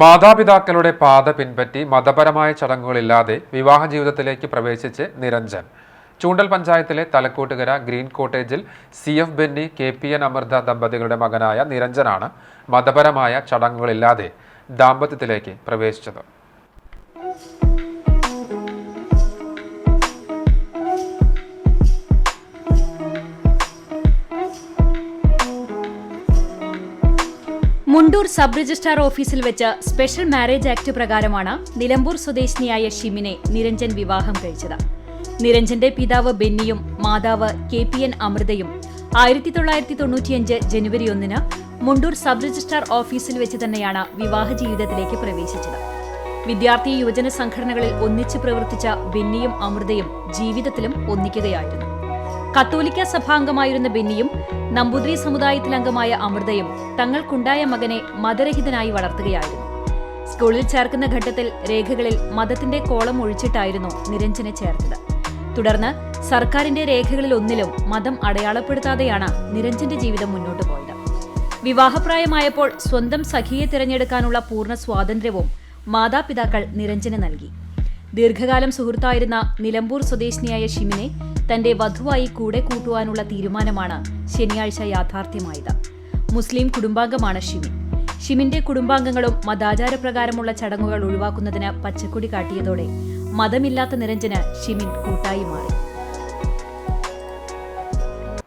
മാതാപിതാക്കളുടെ പാത പിൻപറ്റി മതപരമായ ചടങ്ങുകളില്ലാതെ വിവാഹ ജീവിതത്തിലേക്ക് പ്രവേശിച്ച് നിരഞ്ജൻ. ചൂണ്ടൽ പഞ്ചായത്തിലെ Thalakkottukara green കോട്ടേജിൽ C F Benny K P N Amritha ദമ്പതികളുടെ മകനായ നിരഞ്ജനാണ് മതപരമായ ചടങ്ങുകളില്ലാതെ ദാമ്പത്യത്തിലേക്ക് പ്രവേശിച്ചത്. മുണ്ടൂർ സബ് രജിസ്ട്രാർ ഓഫീസിൽ വെച്ച് സ്പെഷ്യൽ മാരേജ് ആക്ട് പ്രകാരമാണ് നിലമ്പൂർ സ്വദേശിനിയായ ഷിമിനെ നിരഞ്ജൻ വിവാഹം കഴിച്ചത്. നിരഞ്ജന്റെ പിതാവ് ബെന്നിയും മാതാവ് കെ പി എൻ അമൃതയും ആയിരത്തി തൊള്ളായിരത്തി തൊണ്ണൂറ്റിയഞ്ച് ജനുവരി ഒന്നിന് മുണ്ടൂർ സബ് രജിസ്ട്രാർ ഓഫീസിൽ വെച്ച് തന്നെയാണ് വിവാഹ ജീവിതത്തിലേക്ക് പ്രവേശിച്ചത്. വിദ്യാർത്ഥി യുവജന സംഘടനകളിൽ ഒന്നിച്ച് പ്രവർത്തിച്ച ബെന്നിയും അമൃതയും ജീവിതത്തിലും ഒന്നിക്കുകയായിരുന്നു. കത്തോലിക്ക സഭാംഗമായിരുന്ന ബെന്നിയും നമ്പൂതിരി സമുദായത്തിൽ അംഗമായ അമൃതയും തങ്ങൾക്കുണ്ടായ മകനെ മതരഹിതനായി വളർത്തുകയായിരുന്നു. സ്കൂളിൽ ചേർക്കുന്ന ഘട്ടത്തിൽ രേഖകളിൽ മതത്തിന്റെ കോളം ഒഴിച്ചിട്ടായിരുന്നു നിരഞ്ജനെ ചേർത്തത്. തുടർന്ന് സർക്കാരിന്റെ രേഖകളിൽ ഒന്നിലും മതം അടയാളപ്പെടുത്താതെയാണ് നിരഞ്ജന്റെ ജീവിതം മുന്നോട്ട് പോയത്. വിവാഹപ്രായമായപ്പോൾ സ്വന്തം സഖിയെ തിരഞ്ഞെടുക്കാനുള്ള പൂർണ സ്വാതന്ത്ര്യവും മാതാപിതാക്കൾ നിരഞ്ജന് നൽകി. ദീർഘകാലം സുഹൃത്തായിരുന്ന നിലമ്പൂർ സ്വദേശിനിയായ ഷിമിനെ തന്റെ വധുവായി കൂടെ കൂട്ടുവാനുള്ള തീരുമാനമാണ് ശനിയാഴ്ച യാഥാർത്ഥ്യമായത്. മുസ്ലിം കുടുംബാംഗമാണ് ഷിമിൻ ഷിമിന്റെ കുടുംബാംഗങ്ങളും മതാചാരപ്രകാരമുള്ള ചടങ്ങുകൾ ഒഴിവാക്കുന്നതിന് പച്ചക്കൊടി കാട്ടിയതോടെ മതമില്ലാത്ത നിരഞ്ജന് ഷിമിൻ കൂട്ടായി മാറി.